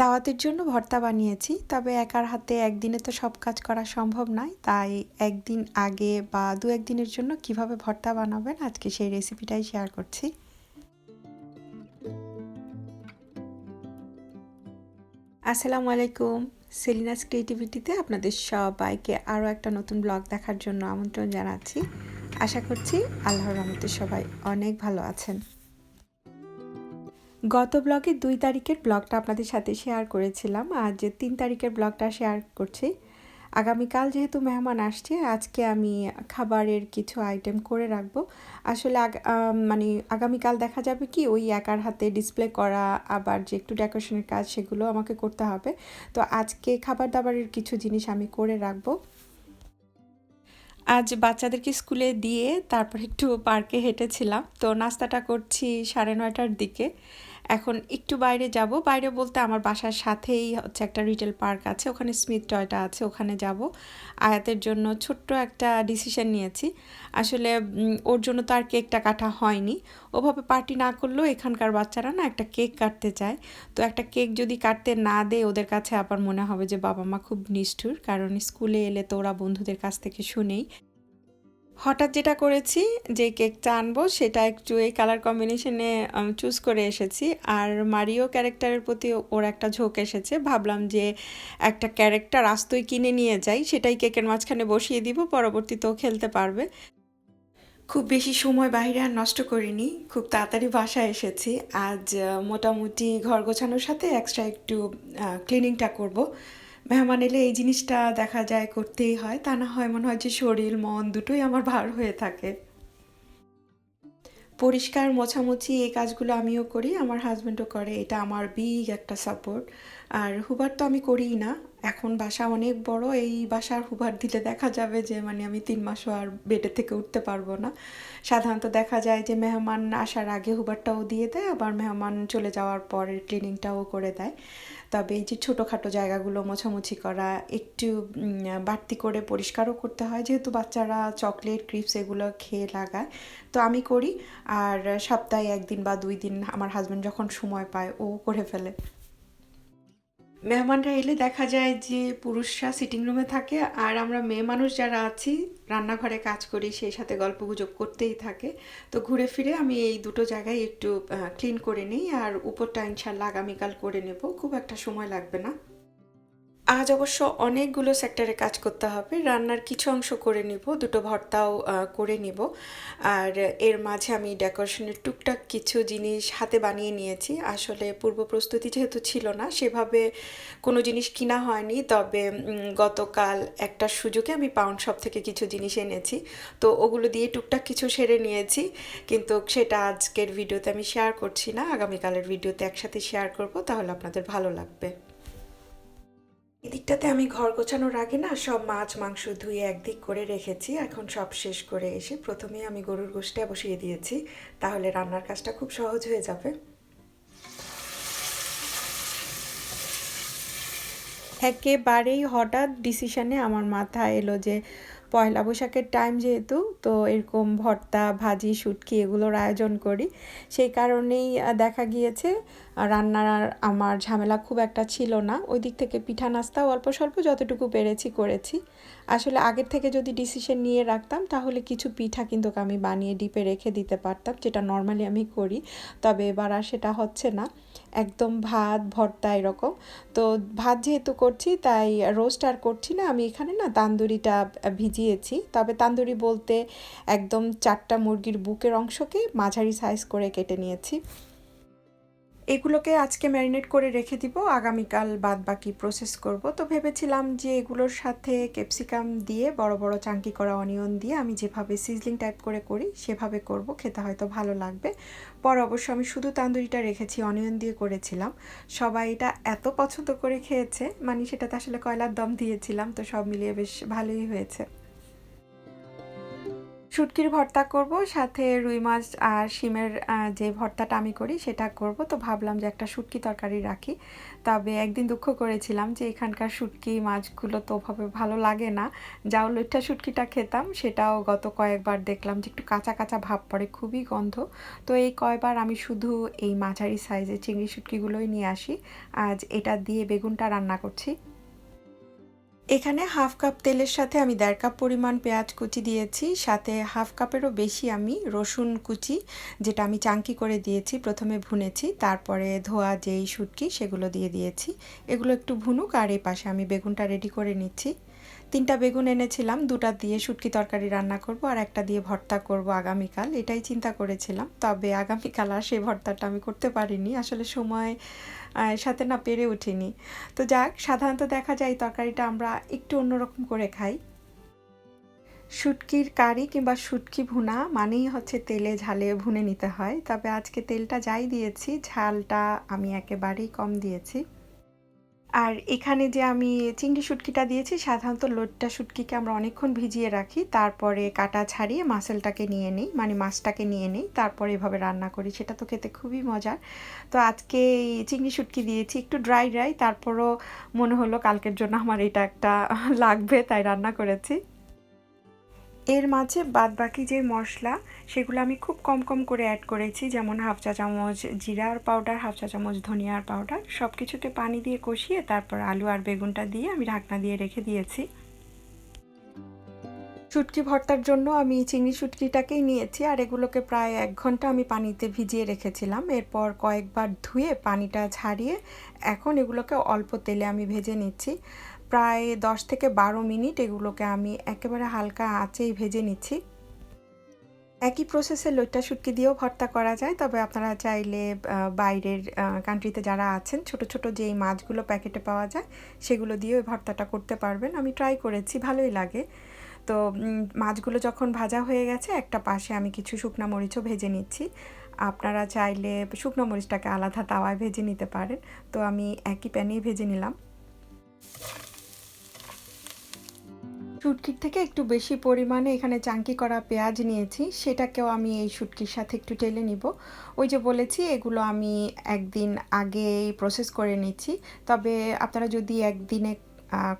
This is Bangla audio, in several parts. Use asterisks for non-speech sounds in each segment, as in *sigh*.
দাওয়াতের জন্য ভর্তা বানিয়েছি, তবে একার হাতে একদিনে তো সব কাজ করা সম্ভব নয়। তাই একদিন আগে বা দু একদিনের জন্য কীভাবে ভর্তা বানাবেন আজকে সেই রেসিপিটাই শেয়ার করছি। আসসালামু আলাইকুম। সেলিনাস ক্রিয়েটিভিটিতে আপনাদের সবাইকে আরও একটা নতুন ব্লগ দেখার জন্য আমন্ত্রণ জানাচ্ছি। আশা করছি আল্লাহর রহমতে সবাই অনেক ভালো আছেন। গত ব্লগে দুই তারিখের ব্লগটা আপনাদের সাথে শেয়ার করেছিলাম। আজ তিন তারিখের ব্লগটা শেয়ার করছি। আগামীকাল যেহেতু মেহমান আসছে, আজকে আমি খাবারের কিছু আইটেম করে রাখব। আসলে মানে আগামীকাল দেখা যাবে কি, ওই একার হাতে ডিসপ্লে করা, আবার যে একটু ডেকোরেশনের কাজ, সেগুলো আমাকে করতে হবে। তো আজকে খাবার দাবারের কিছু জিনিস আমি করে রাখব। আজ বাচ্চাদেরকে স্কুলে দিয়ে তারপর একটু পার্কে হেঁটেছিলাম। তো নাস্তাটা করছি সাড়ে নয়টার দিকে। এখন একটু বাইরে যাব। বাইরে বলতে আমার বাসার সাথেই হচ্ছে একটা রিটেল পার্ক আছে, ওখানে স্মিথ টয়টা আছে, ওখানে যাব। আয়াতের জন্য ছোট্ট একটা ডিসিশন নিয়েছি। আসলে ওর জন্য তো আর কেকটা কাটা হয়নি। ওভাবে পার্টি না করলেও এখানকার বাচ্চারা না একটা কেক কাটতে চায়। তো একটা কেক যদি কাটতে না দেয়, ওদের কাছে আবার মনে হবে যে বাবা মা খুব নিষ্ঠুর। কারণ স্কুলে এলে তো ওরা বন্ধুদের কাছ থেকে শুনেই হঠাৎ যেটা করেছি, যে কেকটা আনব, সেটা একটু এই কালার কম্বিনেশনে চুজ করে এসেছি। আর মারিও ক্যারেক্টারের প্রতি ওর একটা ঝোঁক এসেছে। ভাবলাম যে একটা ক্যারেক্টার আস্তই কিনে নিয়ে যাই, সেটাই কেকের মাঝখানে বসিয়ে দিব পরবর্তীতেও খেলতে পারবে। খুব বেশি সময় বাইরে আর নষ্ট করিনি, খুব তাড়াতাড়ি বাসায় এসেছি। আজ মোটামুটি ঘর গোছানোর সাথে এক্সট্রা একটু ক্লিনিংটা করব। মেহমান এলে এই জিনিসটা দেখা যায় করতেই হয়। তা না হয় মনে হয় যে শরীর, মন দুটোই আমার ভার হয়ে থাকে। পরিষ্কার মোছামুছি এই কাজগুলো আমিও করি, আমার হাজব্যান্ডও করে। এটা আমার বিগ একটা সাপোর্ট আর হুবার তো আমি করিই না। এখন বাসা অনেক বড়, এই বাসার হুবার দিলে দেখা যাবে যে মানে আমি তিন মাসও আর বেডের থেকে উঠতে পারব না। সাধারণত দেখা যায় যে, মেহমান আসার আগে হুবারটাও দিয়ে দেয়, আবার মেহমান চলে যাওয়ার পরে ক্লিনিংটাও করে দেয়। তবে এই যে ছোটোখাটো জায়গাগুলো মোছামুছি করা, একটু বাড়তি করে পরিষ্কারও করতে হয়। যেহেতু বাচ্চারা চকলেট, ক্রিপস এগুলো খেয়ে লাগায়, তো আমি করি। আর সপ্তাহে একদিন বা দুই দিন আমার হাজব্যান্ড যখন সময় পায়, ও করে ফেলে। মেহমানরা এলে দেখা যায় যে পুরুষরা সিটিং রুমে থাকে আর আমরা মেয়ে মানুষ যারা আছি, রান্নাঘরে কাজ করি, সেই সাথে গল্প গুজব করতেই থাকে। তো ঘুরে ফিরে আমি এই দুটো জায়গায় একটু ক্লিন করে নিই আর উপরটা ইনশাল্লাহ আগামীকাল করে নেব। খুব একটা সময় লাগবে না। আজ অবশ্য অনেকগুলো সেক্টরে কাজ করতে হবে। রান্নার কিছু অংশ করে নিব, দুটো ভর্তাও করে নিব। আর এর মাঝে আমি ডেকোরেশনের টুকটাক কিছু জিনিস হাতে বানিয়ে নিয়েছি। আসলে পূর্ব প্রস্তুতি যেহেতু ছিল না, সেভাবে কোনো জিনিস কিনা হয়নি। তবে গতকাল একটা সুযোগে আমি পাউন্ড শপ থেকে কিছু জিনিস এনেছি। তো ওগুলো দিয়ে টুকটাক কিছু সেরে নিয়েছি। কিন্তু সেটা আজকের ভিডিওতে আমি শেয়ার করছি না। আগামীকালের ভিডিওতে একসাথে শেয়ার করব। তাহলে আপনাদের ভালো লাগবে। এদিকটাতে আমি ঘর গোছানোর আগে না সব মাছ, মাংস ধুয়ে একদিক করে রেখেছি। এখন সব শেষ করে এসে প্রথমেই আমি গরুর গোষ্ঠটা বসিয়ে দিয়েছি। তাহলে রান্নার কাজটা খুব সহজ হয়ে যাবে। একেবারেই হঠাৎ ডিসিশনে আমার মাথায় এলো যে পয়লা বৈশাখের টাইম যেহেতু, তো এরকম ভর্তা, ভাজি, শুটকি এগুলোর আয়োজন করি। সেই কারণেই দেখা গিয়েছে রান্নার আমার ঝামেলা খুব একটা ছিল না। ওই দিক থেকে পিঠা নাস্তাও অল্প স্বল্প যতটুকু পেরেছি, করেছি। আসলে আগের থেকে যদি ডিসিশন নিয়ে রাখতাম, তাহলে কিছু পিঠা কিন্তু আমি বানিয়ে ডিপে রেখে দিতে পারতাম, যেটা নর্মালি আমি করি। তবে এবার আর সেটা হচ্ছে না। একদম ভাত, ভর্তা এরকম। তো ভাত যেহেতু করছি, তাই রোস্ট আর করছি না। আমি এখানে না তান্দুরিটা ভিজিয়েছি। তবে তান্দুরি বলতে একদম চারটা মুরগির বুকের অংশকে মাঝারি সাইজ করে কেটে নিয়েছি। এগুলোকে আজকে ম্যারিনেট করে রেখে দিব। আগামীকাল বাদ বাকি প্রসেস করব। তো ভেবেছিলাম যে এগুলোর সাথে ক্যাপসিকাম দিয়ে, বড় বড় চাঙ্কি করা অনিয়ন দিয়ে আমি যেভাবে সিজলিং টাইপ করে করি, সেভাবে করব। খেতে হয়তো ভালো লাগবে। পর অবশ্য আমি শুধু তান্দুরিটা রেখেছি অনিয়ন দিয়ে করেছিলাম। সবাই এটা এত পছন্দ করে খেয়েছে। মানে সেটাতে আসলে কয়লার দম দিয়েছিলাম, তো সব মিলিয়ে বেশ ভালোই হয়েছে। শুটকির ভর্তা করব, সাথে রুই মাছ আর শিমের যে ভর্তাটা আমি করি সেটা করব। তো ভাবলাম যে একটা শুটকি তরকারি রাখি। তবে একদিন দুঃখ করেছিলাম যে এখানকার শুটকি মাছগুলো তো ওভাবে ভালো লাগে না। যাও লইট্টা শুটকিটা খেতাম, সেটাও গত কয়েকবার দেখলাম যে একটু কাঁচা কাঁচা ভাব পড়ে, খুবই গন্ধ। তো এই কয়বার আমি শুধু এই মাঝারি সাইজের চিংড়ি শুটকিগুলোই নিয়ে আসি। আজ এটা দিয়ে বেগুনটা রান্না করছি। এখানে হাফ কাপ তেলের সাথে আমি দেড় কাপ পরিমাণ পেঁয়াজ কুচি দিয়েছি, সাথে হাফ কাপেরও বেশি আমি রসুন কুচি, যেটা আমি চাঙ্কি করে দিয়েছি, প্রথমে ভুনেছি, তারপরে ধোয়া যেই শুটকি সেগুলো দিয়ে দিয়েছি। এগুলো একটু ভুনুক আর এই পাশে আমি বেগুনটা রেডি করে নিচ্ছি। তিনটা বেগুন এনেছিলাম, দুটা দিয়ে শুটকি তরকারি রান্না করব আর একটা দিয়ে ভর্তা করব আগামীকাল, এটাই চিন্তা করেছিলাম। তবে আগামীকাল আর সেই ভর্তাটা আমি করতে পারিনি, আসলে সময় সাথে না পেরে উঠিনি। তো যাক, সাধারণত দেখা যায় তরকারিটা আমরা একটু অন্যরকম করে খাই। শুটকির কারি কিংবা শুটকি ভুনা মানেই হচ্ছে তেলে ঝালে ভুনে নিতে হয়। তবে আজকে তেলটা যাই দিয়েছি, ঝালটা আমি একেবারেই কম দিয়েছি। আর এখানে যে আমি চিংড়ি শুটকিটা দিয়েছি, সাধারণত লোটটা শুটকিকে আমরা অনেকক্ষণ ভিজিয়ে রাখি। তারপরে কাটা ছাড়িয়ে মাসেলটাকে নিয়ে নিই মানে মাছটাকে নিয়ে নিই। তারপরে এভাবে রান্না করি, সেটা তো খেতে খুবই মজার। তো আজকে এই চিংড়ি শুটকি দিয়েছি, একটু ড্রাই ড্রাই, তারপরও মনে হলো কালকের জন্য আমার এটা একটা লাগবে, তাই রান্না করেছি। এর মাঝে বাদবাকি যে মশলা, সেগুলো আমি খুব কম কম করে অ্যাড করেছি, যেমন হাফ চা চামচ জিরার পাউডার হাফ চা চামচ ধনিয়ার পাউডার সব কিছুতে পানি দিয়ে কষিয়ে তারপর আলু আর বেগুনটা দিয়ে আমি ঢাকনা দিয়ে রেখে দিয়েছি। শুটকি ভর্তার জন্য আমি চিংড়ি শুটকিটাকেই নিয়েছি, আর এগুলোকে প্রায় এক ঘণ্টা আমি পানিতে ভিজিয়ে রেখেছিলাম। এরপর কয়েকবার ধুয়ে পানিটা ছাড়িয়ে এখন এগুলোকে অল্প তেলে আমি ভেজে নিচ্ছি। প্রায় দশ থেকে বারো মিনিট এগুলোকে আমি একেবারে হালকা আঁচেই ভেজে নিচ্ছি। একই প্রসেসে লইট্টা শুটকি দিয়েও ভর্তা করা যায়, তবে আপনারা চাইলে বাইরের কান্ট্রিতে যারা আছেন, ছোট ছোট যেই মাছগুলো প্যাকেটে পাওয়া যায়, সেগুলো দিয়েও ভর্তাটা করতে পারবেন। আমি ট্রাই করেছি, ভালোই লাগে। তো মাছগুলো যখন ভাজা হয়ে গেছে, একটা পাশে আমি কিছু শুকনো মরিচও ভেজে নিচ্ছি। আপনারা চাইলে শুকনো মরিচটাকে আলাদা তাওয়ায় ভেজে নিতে পারেন। তো আমি একই প্যানেই ভেজে নিলাম। শুটকির থেকে একটু বেশি পরিমাণে এখানে চাঙ্কি করা পেঁয়াজ নিয়েছি, সেটাকেও আমি এই শুটকির সাথে একটু টেলে নিব। ওই যে বলেছি, এগুলো আমি একদিন আগে প্রসেস করে নিচ্ছি। তবে আপনারা যদি একদিনে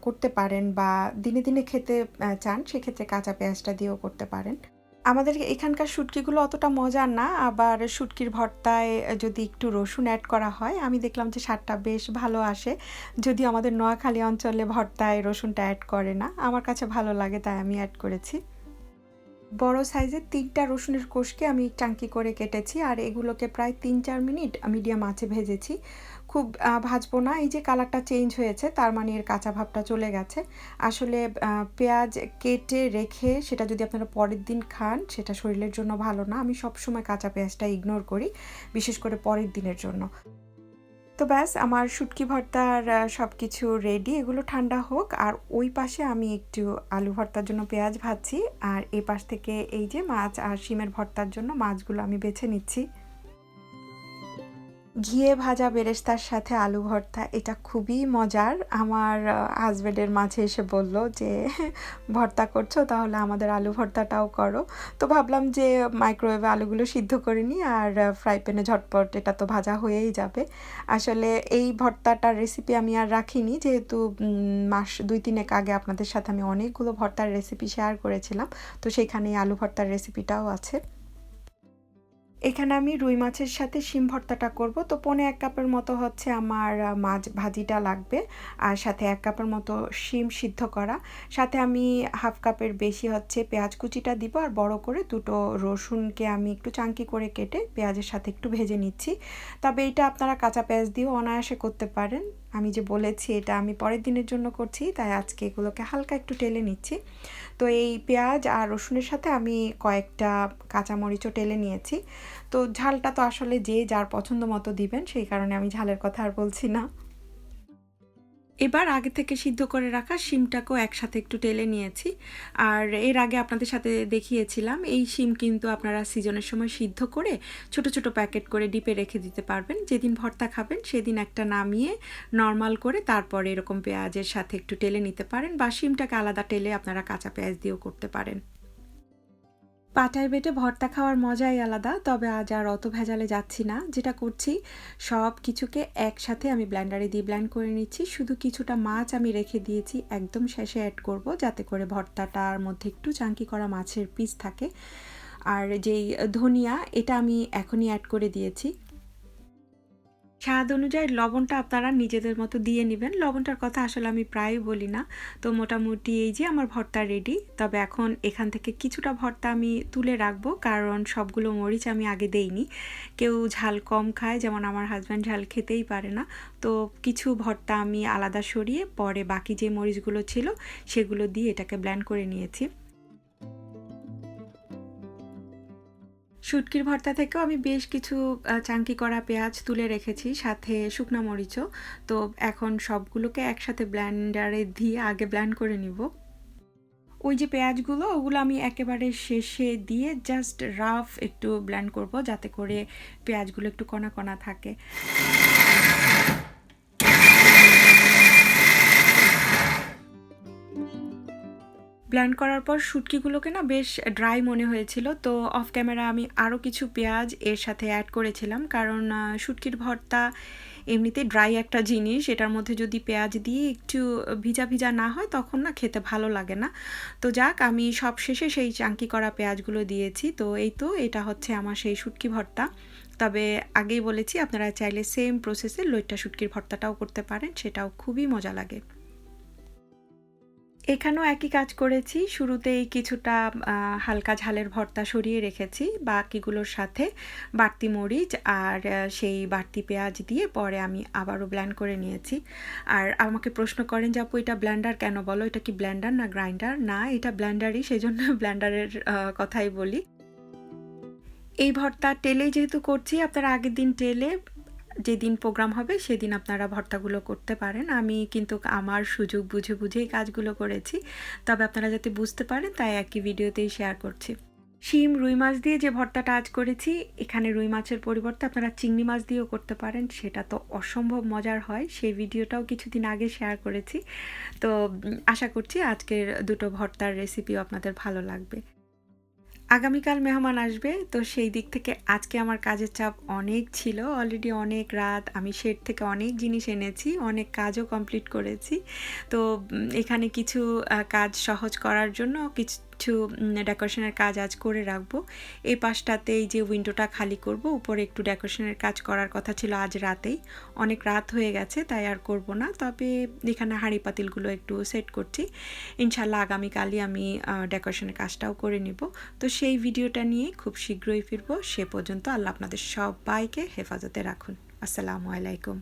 করতে পারেন বা দিনে দিনে খেতে চান, সেক্ষেত্রে কাঁচা পেঁয়াজটা দিয়েও করতে পারেন। আমাদের এখানকার শুটকিগুলো অতটা মজার না। আবার শুটকির ভর্তায় যদি একটু রসুন অ্যাড করা হয়, আমি দেখলাম যে স্বাদটা বেশ ভালো আসে। যদি আমাদের নোয়াখালী অঞ্চলে ভর্তায় রসুনটা অ্যাড করে না, আমার কাছে ভালো লাগে তাই আমি অ্যাড করেছি। বড় সাইজের তিনটা রসুনের কোষকে আমি চাঙ্কি করে কেটেছি আর এগুলোকে প্রায় তিন চার মিনিট মিডিয়াম আঁচে ভেজেছি। খুব ভাজবো না, এই যে কালারটা চেঞ্জ হয়েছে, তার মানে এর কাঁচা ভাবটা চলে গেছে। আসলে পেঁয়াজ কেটে রেখে সেটা যদি আপনারা পরের দিন খান, সেটা শরীরের জন্য ভালো না। আমি সবসময় কাঁচা পেঁয়াজটা ইগনোর করি, বিশেষ করে পরের দিনের জন্য। তো ব্যাস, আমার শুটকি ভর্তার সব কিছু রেডি এগুলো ঠান্ডা হোক। আর ওই পাশে আমি একটু আলু ভর্তার জন্য পেঁয়াজ ভাজছি। আর এই পাশ থেকে এই যে মাছ আর শিমের ভর্তার জন্য মাছগুলো আমি বেছে নিচ্ছি। ঘিয়ে ভাজা বেরেস্তার সাথে আলু ভর্তা, এটা খুবই মজার। আমার হাজব্যান্ডের মাঝে এসে বলল যে, ভর্তা করছ, তাহলে আমাদের আলু ভর্তাটাও করো। তো ভাবলাম যে মাইক্রোওয়েভে আলুগুলো সিদ্ধ করে নিই, আর ফ্রাই প্যানে ঝটপট এটা তো ভাজা হয়েই যাবে। আসলে এই ভর্তাটার রেসিপি আমি আর রাখিনি, যেহেতু মাস দুই তিনেক আগে আপনাদের সাথে আমি অনেকগুলো ভর্তার রেসিপি শেয়ার করেছিলাম, তো সেইখানে আলু ভর্তার রেসিপিটাও আছে। এখানে আমি রুই মাছের সাথে শিম ভর্তাটা করব। তো পনে এক কাপের মতো হচ্ছে আমার মাছ ভাজিটা লাগবে। আর সাথে এক কাপের মতো শিম সিদ্ধ করা। সাথে আমি হাফ কাপের বেশি হচ্ছে পেঁয়াজ কুচিটা দিব। আর বড় করে দুটো রসুনকে আমি একটু চাঙ্কি করে কেটে পেঁয়াজের সাথে একটু ভেজে নিচ্ছি। তবে এটা আপনারা কাঁচা পেঁয়াজ দিয়েও অনায়াসে করতে পারেন। আমি যে বলেছি এটা আমি পরের দিনের জন্য করছি, তাই আজকে এগুলোকে হালকা একটু টেলে নিচ্ছি। তো এই পেঁয়াজ আর রসুনের সাথে আমি কয়েকটা কাঁচামরিচও টেলে নিয়েছি। তো ঝালটা তো আসলে যে যার পছন্দ মতো দিবেন, সেই কারণে আমি ঝালের কথা আর বলছি না। এবার আগে থেকে সিদ্ধ করে রাখা শিমটাকেও একসাথে একটু টেলে নিয়েছি। আর এর আগে আপনাদের সাথে দেখিয়েছিলাম, এই শিম কিন্তু আপনারা সিজনের সময় সিদ্ধ করে ছোট ছোট প্যাকেট করে ডিপে রেখে দিতে পারবেন। যেদিন ভর্তা খাবেন সেদিন একটা নামিয়ে নর্মাল করে তারপরে এরকম পেঁয়াজের সাথে একটু টেলে নিতে পারেন বা শিমটাকে আলাদা টেলে আপনারা কাঁচা পেঁয়াজ দিয়েও করতে পারেন। পাটায় বেটে ভর্তা খাওয়ার মজাই আলাদা, তবে আজ আর অত ভেজালে যাচ্ছি না। যেটা করছি, সব কিছুকে একসাথে আমি ব্ল্যান্ডারে দিয়ে ব্ল্যান্ড করে নিচ্ছি। শুধু কিছুটা মাছ আমি রেখে দিয়েছি, একদম শেষে অ্যাড করব, যাতে করে ভর্তাটার মধ্যে একটু চাঙ্কি করা মাছের পিস থাকে। আর যেই ধনিয়া, এটা আমি এখনই অ্যাড করে দিয়েছি। স্বাদ অনুযায়ী লবণটা আপনারা নিজেদের মতো দিয়ে নেবেন। লবণটার কথা আসলে আমি প্রায় বলি না। তো মোটামুটি এই যে আমার ভর্তা রেডি তবে এখন এখান থেকে কিছুটা ভর্তা আমি তুলে রাখব, কারণ সবগুলো মরিচ আমি আগে দেইনি। কেউ ঝাল কম খায়, যেমন আমার হাজব্যান্ড ঝাল খেতেই পারে না। তো কিছু ভর্তা আমি আলাদা সরিয়ে পরে বাকি যে মরিচগুলো ছিল, সেগুলো দিয়ে এটাকে ব্ল্যান্ড করে নিয়েছি। শুটকির ভর্তা থেকেও আমি বেশ কিছু চাঙ্কি করা পেঁয়াজ তুলে রেখেছি, সাথে শুকনো মরিচও। তো এখন সবগুলোকে একসাথে ব্ল্যান্ডারে দিয়ে আগে ব্ল্যান্ড করে নিব। ওই যে পেঁয়াজগুলো, ওগুলো আমি একেবারে শেষে দিয়ে জাস্ট রাফ একটু ব্ল্যান্ড করব, যাতে করে পেঁয়াজগুলো একটু কণা কণা থাকে। ব্ল্যান্ড করার পর শুটকিগুলোকে না বেশ ড্রাই মনে হয়েছিল। তো অফ ক্যামেরা আমি আরও কিছু পেঁয়াজ এর সাথে অ্যাড করেছিলাম। কারণ শুটকির ভর্তা এমনিতে ড্রাই একটা জিনিস। এটার মধ্যে যদি পেঁয়াজ দিয়ে একটু ভিজা ভিজা না হয়, তখন না খেতে ভালো লাগে না। তো যাক, আমি সব শেষে সেই চাঙ্কি করা পেঁয়াজগুলো দিয়েছি। তো এই তো, এটা হচ্ছে আমার সেই শুটকি ভর্তা। তবে আগেই বলেছি, আপনারা চাইলে সেম প্রসেসে লইট্টা শুটকির ভর্তাটাও করতে পারেন। সেটাও খুবই মজা লাগে। এখানেও একই কাজ করেছি। শুরুতেই কিছুটা হালকা ঝালের ভর্তা সরিয়ে রেখেছি। বাকিগুলোর সাথে বাড়তি মরিচ আর সেই বাড়তি পেঁয়াজ দিয়ে পরে আমি আবারও ব্ল্যান্ড করে নিয়েছি। আর আমাকে প্রশ্ন করেন যে, আপু, এটা ব্ল্যান্ডার কেন বলো? এটা কি ব্ল্যান্ডার না গ্রাইন্ডার না, এটা ব্ল্যান্ডারই সেজন্য *laughs* ব্ল্যান্ডারের কথাই বলি। এই ভর্তা টেলেই যেহেতু করছি, আপনারা আগের দিন টেলে যেদিন প্রোগ্রাম হবে সেদিন আপনারা ভর্তাগুলো করতে পারেন। আমি কিন্তু আমার সুযোগ বুঝে বুঝেই কাজগুলো করেছি। তবে আপনারা যাতে বুঝতে পারেন, তাই একই ভিডিওতেই শেয়ার করছি। শিম, রুই মাছ দিয়ে যে ভর্তাটা আজ করেছি, এখানে রুই মাছের পরিবর্তে আপনারা চিংড়ি মাছ দিয়েও করতে পারেন। সেটা তো অসম্ভব মজার হয়। সেই ভিডিওটাও কিছুদিন আগে শেয়ার করেছি। তো আশা করছি আজকের দুটো ভর্তার রেসিপিও আপনাদের ভালো লাগবে। আগামীকাল মেহমান আসবে, তো সেই দিক থেকে আজকে আমার কাজের চাপ অনেক ছিল। অলরেডি অনেক রাত, আমি শেড থেকে অনেক জিনিস এনেছি, অনেক কাজও কমপ্লিট করেছি। তো এখানে কিছু কাজ সহজ করার জন্য কিছু কিছু ডেকোরেশনের কাজ আজ করে রাখব। এই পাশটাতে এই যে উইন্ডোটা খালি করব, উপরে একটু ডেকোরেশনের কাজ করার কথা ছিল আজ রাতেই। অনেক রাত হয়ে গেছে, তাই আর করব না। তবে এখানে হাঁড়ি পাতিলগুলো একটু সেট করছি। ইনশাল্লাহ আগামীকালই আমি ডেকোরেশনের কাজটাও করে নিব। তো সেই ভিডিওটা নিয়ে খুব শীঘ্রই ফিরবো। সে পর্যন্ত আল্লাহ আপনাদের সবাইকে হেফাজতে রাখুন। আসসালামু আলাইকুম।